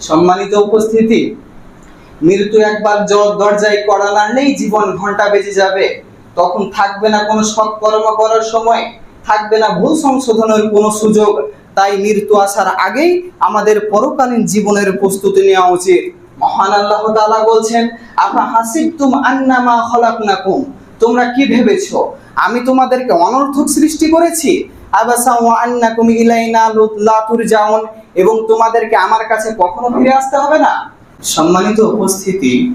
সম্মানিত উপস্থিতি, মৃত্যু একবার দরজায় কড়া নাড়লেই জীবন ঘণ্টা বেজে যাবে। তখন থাকবে না কোনো সৎকর্ম করার সময়, থাকবে না ভুল সংশোধনের কোনো সুযোগ। তাই মৃত্যু আসার আগেই আমাদের পরকালীন জীবনের প্রস্তুতি নেওয়া উচিত। মহান আল্লাহ তাআলা বলছেন আপা হাসিবতুম আন্নামা খলাকনাকুম? তোমরা কি ভেবেছো? আমি তোমাদেরকে অনর্থক সৃষ্টি করেছি? আবাসা ওয়া আন্নাকুম ইলাইনা লু- তুরজাউন, এবং তোমাদেরকে আমার কাছে কখনো ফিরে আসতে হবে না। সম্মানিত উপস্থিতি,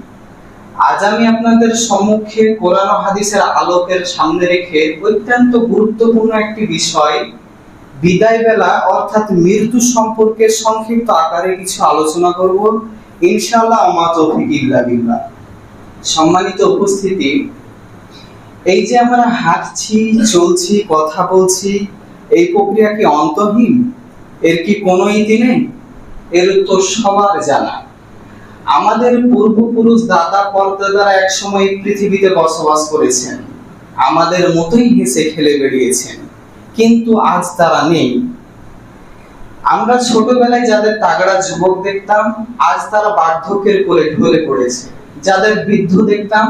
আজ আমি আপনাদের সম্মুখে কোরআন হাদিসের আলোকের সামনে রেখে অত্যন্ত গুরুত্বপূর্ণ একটি বিষয়, বিদায় বেলা, অর্থাৎ মৃত্যু সম্পর্কে সংক্ষিপ্ত আকারে কিছু আলোচনা করব। ইনশাআল্লাহ আমা তৌফিক ইল্লা সম্মানিত উপস্থিতি, এই যে আমরা হাঁটছি, চলছি, কথা বলছি এই প্রক্রিয়া কি অন্তহীন? এর কি কোনো ইতি নেই? এর উত্তর সবার জানা। আমাদের পূর্বপুরুষ দাদা পর্দাদারা এক সময় পৃথিবীতে বসবাস করেছেন। আমাদের মতোই হেসে খেলে বেরিয়েছেন কিন্তু আজ তারা নেই। আমরা ছোটবেলায় যাদের তাগড়া যুবক দেখতাম, আজ তারা বার্ধক্যের কোলে ঢলে পড়েছে। যাদের বৃদ্ধ দেখতাম,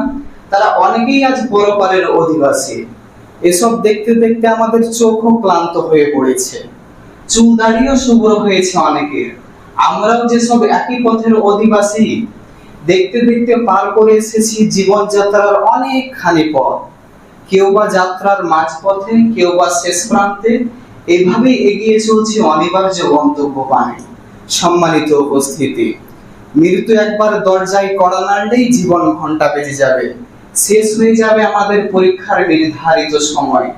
তারা অনেকেই আজ পরপারের অধিবাসী। এসব দেখতে দেখতে আমাদের চোখও ক্লান্ত হয়ে পড়েছে। চুল দাড়িও শুভ্র হয়েছে অনেকের। আমরাও যেসব একই পথের অধিবাসী, দেখতে দেখতে পার করে এসেছি জীবনযাত্রার অনেকখানি পথ। কেউ বা যাত্রার মাঝপথে, কেউ বা শেষ প্রান্তে, এভাবে এগিয়ে চলছে অনিবার্য গন্তব্য পানে। সম্মানিত উপস্থিতি মৃত্যু একবার দরজায় কড়া নাড়লেই জীবন ঘণ্টা বেজে যাবে। শেষ হয়ে যাবে আমাদের পরীক্ষার নির্ধারিত সময়।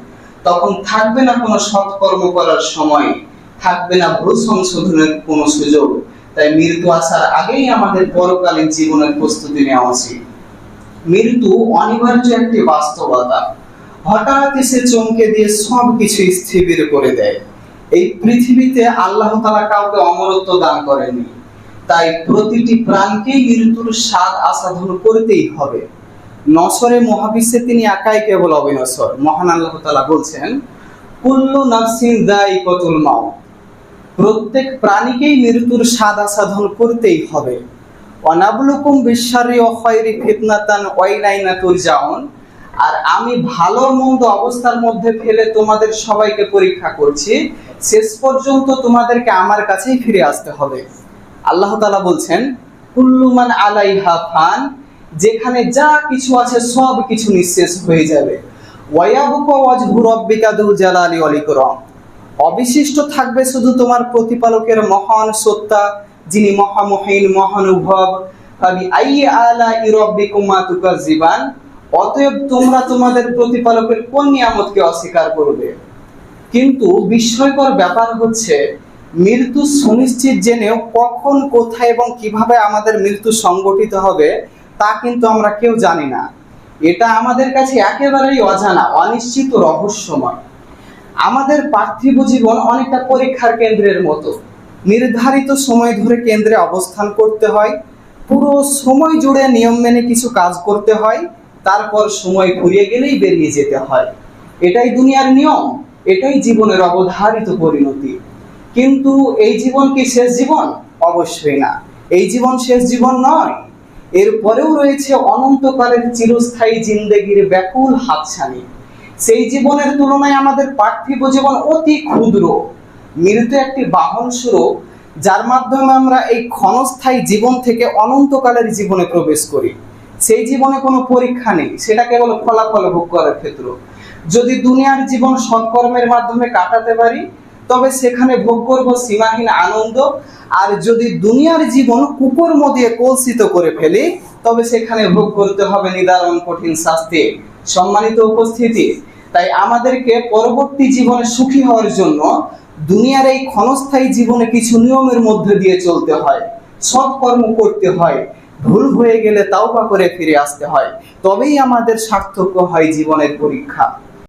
তখন থাকবে না কোনো সৎকর্ম করার সময়, থাকবে না ভুল সংশোধনের কোনো সুযোগ। তাই মৃত্যু আসার আগেই আমাদের পরকালীন জীবনের প্রস্তুতি নেওয়া উচিত। মৃত্যু অনিবার্য একটি বাস্তবতা। হঠাৎ এসে চমকে দিয়ে সব কিছু স্থির করে দেয়। এই পৃথিবীতে আল্লাহ তাআলা কাউকে অমরত্ব দান করেননি। তাই প্রতিটি প্রাণকেই মৃত্যুর স্বাদ আস্বাদন করতেই হবে। নসরে মহাবিশ্বে তিনি একাই কেবল অবিনসর মহান আল্লাহ তালা বলছেন, কুল্লু নাফসিন দায়িকাতুল মাউত। প্রত্যেক প্রাণীকেই মৃত্যুর স্বাদ আস্বাদন করতেই হবে। অনাবলুকুম বিশ্বারি অখয়রি ফিতনাতান ওয়াইলাইনা তুরজাউন। আর আমি ভালো মন্দ অবস্থার মধ্যে ফেলে তোমাদের সবাইকে পরীক্ষা করছি, শেষ পর্যন্ত তোমাদেরকে আমার কাছেই ফিরে আসতে হবে। আল্লাহ তাআলা বলছেন কুল্লুমান আলাইহা ফান। যেখানে যা কিছু আছে সব কিছু নিঃশেষ হয়ে যাবে। অবিশিষ্ট থাকবে শুধু তোমার প্রতিপালকের মহান সত্তা, যিনি মহামহিন মহানুভব তুকাজ্জিবান অতএব তোমরা তোমাদের প্রতিপালকের কোন নিয়ামতকে অস্বীকার করবে? কিন্তু বিস্ময়কর ব্যাপার হচ্ছে, মৃত্যু সুনিশ্চিত জেনেও কখন, কোথায় এবং কীভাবে আমাদের মৃত্যু সংগঠিত হবে তা কিন্তু আমরা কেউ জানি না। এটা আমাদের কাছে একেবারেই অজানা, অনিশ্চিত, রহস্যময়। আমাদের পার্থিব জীবন অনেকটা পরীক্ষার কেন্দ্রের মতো। নির্ধারিত সময় ধরে কেন্দ্রে অবস্থান করতে হয়, পুরো সময় জুড়ে নিয়ম মেনে কিছু কাজ করতে হয়, তারপর সময় ফুরিয়ে গেলেই বেরিয়ে যেতে হয়। এটাই দুনিয়ার নিয়ম, এটাই জীবনের অবধারিত পরিণতি। কিন্তু এই জীবন কি শেষ জীবন? অবশ্যই না। এই জীবন শেষ জীবন নয়। এরপরেও রয়েছে অনন্তকালের চিরস্থায়ী জিন্দেগির ব্যাকুল হাতছানি। সেই জীবনের তুলনায় আমাদের পার্থিব জীবন অতি ক্ষুদ্র। মৃত্যু একটি বাহন স্বরূপ যার মাধ্যমে আমরা এই ক্ষণস্থায়ী জীবন থেকে অনন্তকালের জীবনে প্রবেশ করি। সেই জীবনে কোনো পরীক্ষা নেই, সেটা কেবল ফলাফল ভোগ করার ক্ষেত্র। যদি দুনিয়ার জীবন সৎকর্মের মাধ্যমে কাটাতে পারি তবে সেখানে ভোগ করব সীমাহীন আনন্দ। আর যদি দুনিয়ার জীবন কুকর্ম দিয়ে কলসিত করে ফেলি, তবে সেখানে ভোগ করতে হবে নিদারুণ কঠিন শাস্তি। সম্মানিত উপস্থিতি, তাই আমাদেরকে পরবর্তী জীবনে সুখী হওয়ার জন্য দুনিয়ার এই ক্ষণস্থায়ী জীবনে কিছু নিয়মের মধ্যে দিয়ে চলতে হয়। সৎকর্ম করতে হয়, ভুল হয়ে গেলে তাওবা করে ফিরে আসতে হয়। তবেই আমাদের সার্থক হয় জীবনের পরীক্ষা।